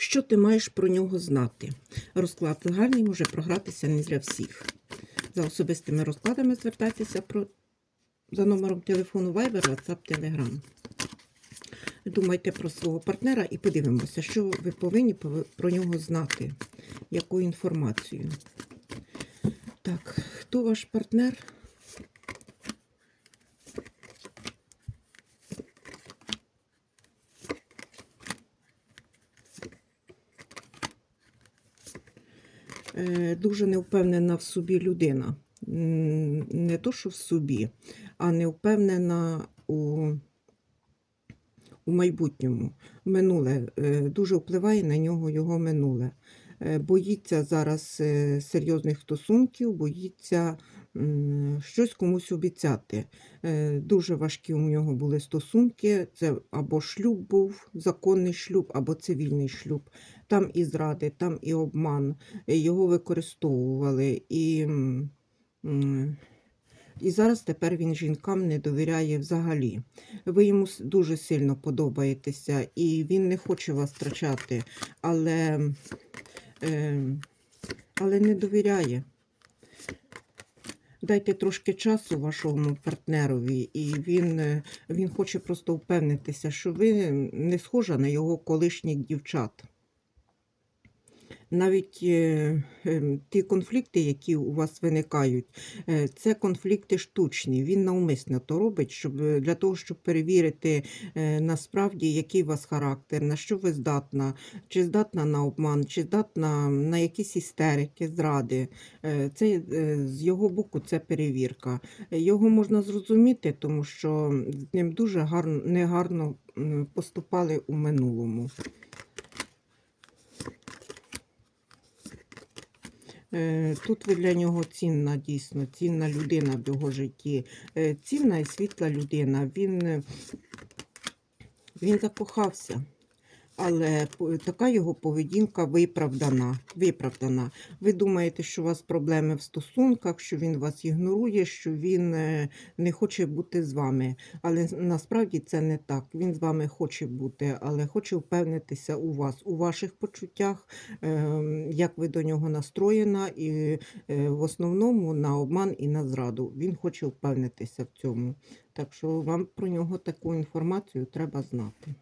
Що ти маєш про нього знати? Розклад загальний може програтися не для всіх. За особистими розкладами звертайтеся про... за номером телефону Viber, WhatsApp, Telegram. Думайте про свого партнера і подивимося, що ви повинні про нього знати, яку інформацію. Так, хто ваш партнер? Дуже невпевнена в собі людина. Не то, що в собі, а невпевнена у, у майбутньому. Минуле е, дуже впливає на нього його минуле. Е, Боїться зараз е, серйозних стосунків, боїться щось комусь обіцяти. Е, Дуже важкі у нього були стосунки. Це або шлюб був, законний шлюб, або цивільний шлюб. Там і зради, там і обман. Його використовували. І, і зараз тепер він жінкам не довіряє взагалі. Ви йому дуже сильно подобаєтеся, і він не хоче вас втрачати, але, але не довіряє. Дайте трошки часу вашому партнерові, і він, е, він хоче просто впевнитися, що ви не схожа на його колишніх дівчат. Навіть е, е, ті конфлікти, які у вас виникають, е, це конфлікти штучні. Він навмисно то робить, щоб е, для того, щоб перевірити насправді, який у вас характер, на що ви здатна, чи здатна на обман, чи здатна на якісь істерики, зради. Це з його боку це перевірка. Його можна зрозуміти, тому що з ним дуже гарно, негарно поступали у минулому. Тут ви для нього цінна, дійсно, цінна людина в його житті. Е, Цінна і світла людина. Він, е, він закохався. Але така його поведінка виправдана. виправдана. Ви думаєте, що у вас проблеми в стосунках, що він вас ігнорує, що він е, не хоче бути з вами. Але насправді це не так. Він з вами хоче бути, але хоче впевнитися у вас, у ваших почуттях, е, як ви до нього настроєна, і е, в основному на обман і на зраду. Він хоче впевнитися в цьому. Так що вам про нього таку інформацію треба знати.